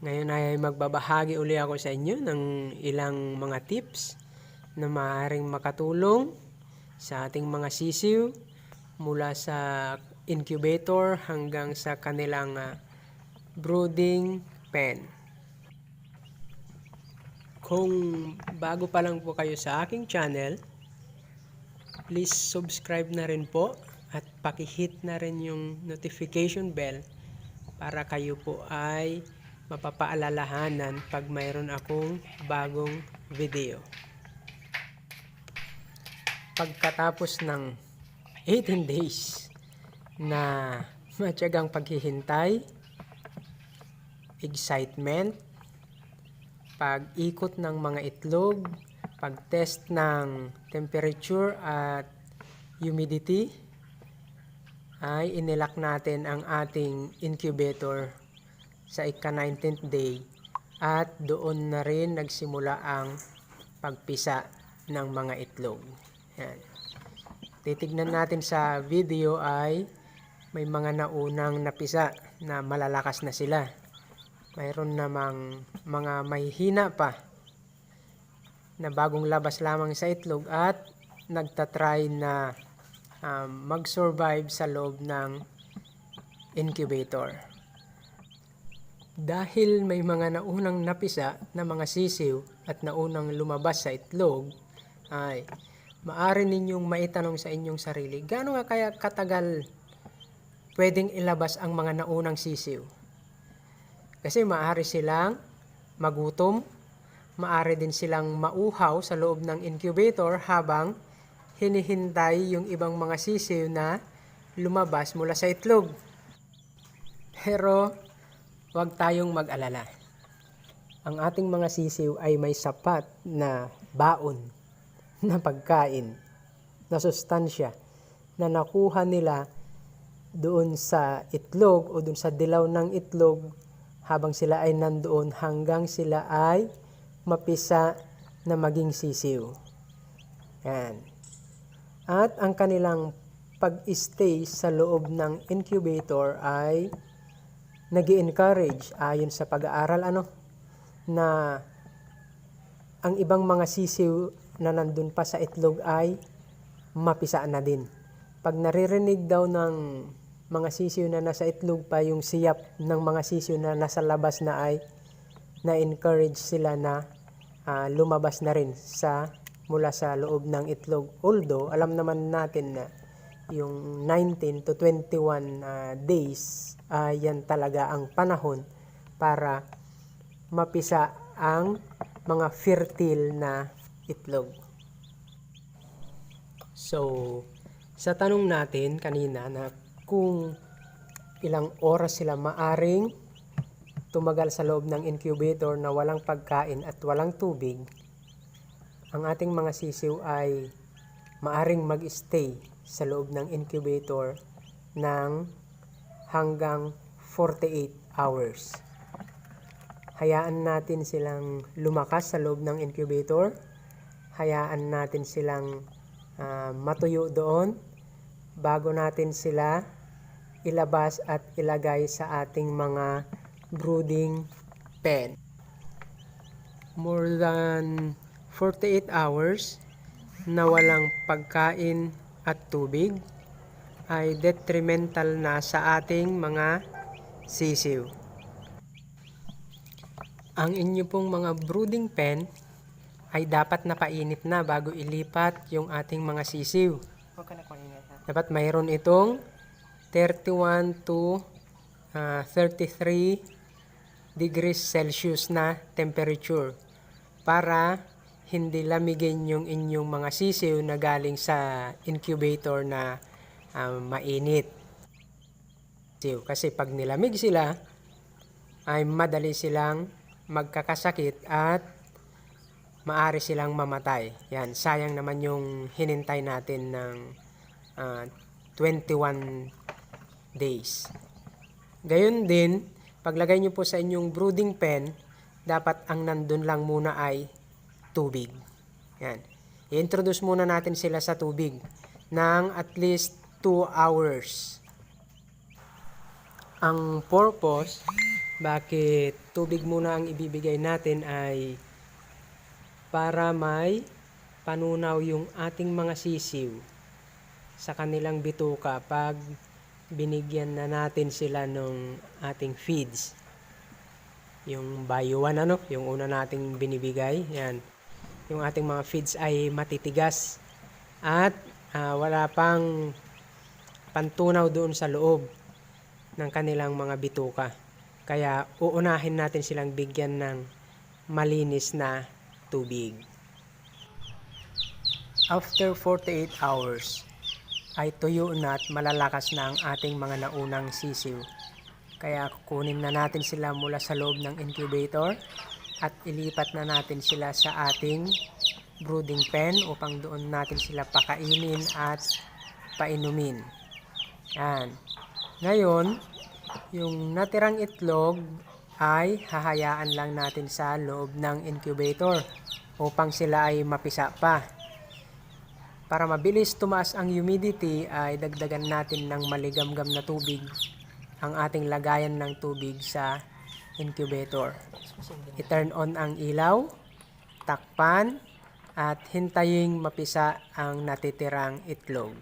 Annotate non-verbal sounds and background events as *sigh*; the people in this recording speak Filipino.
Ngayon ay magbabahagi uli ako sa inyo ng ilang mga tips na maaaring makatulong sa ating mga sisiw mula sa incubator hanggang sa kanilang ah, brooding pen. Kung bago pa lang po kayo sa aking channel, please subscribe na rin po at pakihit na rin yung notification bell para kayo po ay mapapaalalahanan pag mayroon akong bagong video. Pagkatapos ng 18 days na matyagang paghihintay, excitement, pag-ikot ng mga itlog, pag-test ng temperature at humidity, ay inilak natin ang ating incubator sa ika-19th day at doon na rin nagsimula ang pagpisa ng mga itlog. Yan. Titignan natin sa video ay may mga naunang napisa na malalakas na sila. Mayroon namang mga mahihina pa na bagong labas lamang sa itlog at nagtatry na um, mag-survive sa loob ng incubator. Dahil may mga naunang napisa na mga sisiw at naunang lumabas sa itlog, ay maari ninyong maitanong sa inyong sarili, gaano nga kaya katagal pwedeng ilabas ang mga naunang sisiw? Kasi maaari silang magutom, maaari din silang mauhaw sa loob ng incubator habang hinihintay yung ibang mga sisiw na lumabas mula sa itlog. Pero huwag tayong mag-alala. Ang ating mga sisiw ay may sapat na baon *laughs* na pagkain, na sustansya na nakuha nila doon sa itlog o doon sa dilaw ng itlog habang sila ay nandoon hanggang sila ay mapisa na maging sisiw. Yan. At ang kanilang pag-stay sa loob ng incubator ay nag encourage ayon sa pag-aaral ano na ang ibang mga sisiw na nandun pa sa itlog ay mapisa na din. Pag naririnig daw ng mga sisiw na nasa itlog pa yung siyap ng mga sisiw na nasa labas na ay na-encourage sila na ah, lumabas na rin sa mula sa loob ng itlog. Although, alam naman natin na yung 19 to 21 ah, days, ah, yan talaga ang panahon para mapisa ang mga fertile na itlog. So, sa tanong natin kanina na kung ilang oras sila maaring tumagal sa loob ng incubator na walang pagkain at walang tubig, ang ating mga sisiw ay maaring mag-stay sa loob ng incubator ng hanggang 48 hours. Hayaan natin silang lumakas sa loob ng incubator. Hayaan natin silang ah, matuyo doon bago natin sila ilabas at ilagay sa ating mga brooding pen. More than 48 hours na walang pagkain at tubig ay detrimental na sa ating mga sisiw. Ang inyo pong mga brooding pen ay dapat napainit na bago ilipat yung ating mga sisiw. Dapat mayroon itong 31 to ah, 33 degrees Celsius na temperature para hindi lamigin yung inyong mga sisiw na galing sa incubator na ah, mainit. Kasi pag nilamig sila, ay madali silang magkakasakit at maari silang mamatay. Yan, sayang naman yung hinintay natin ng ah, 21 days. Gayon din, paglagay nyo po sa inyong brooding pen, dapat ang nandun lang muna ay tubig. Yan. I-introduce muna natin sila sa tubig ng at least 2 hours. Ang purpose Bakit tubig muna ang ibibigay natin ay para may panunaw yung ating mga sisiw sa kanilang bituka pag binigyan na natin sila ng ating feeds. Yung bayuan ano, yung una nating binibigay, yan. Yung ating mga feeds ay matitigas at ah, wala pang pantunaw doon sa loob ng kanilang mga bituka. Kaya uunahin natin silang bigyan ng malinis na tubig. After 48 hours, ay tuyo na at malalakas na ang ating mga naunang sisiw. Kaya kukunin na natin sila mula sa loob ng incubator at ilipat na natin sila sa ating brooding pen upang doon natin sila pakainin at painumin. Yan. Ngayon, yung natirang itlog ay hahayaan lang natin sa loob ng incubator upang sila ay mapisa pa. Para mabilis tumaas ang humidity ay dagdagan natin ng maligamgam na tubig ang ating lagayan ng tubig sa incubator. I-turn on ang ilaw, takpan, at hintaying mapisa ang natitirang itlog.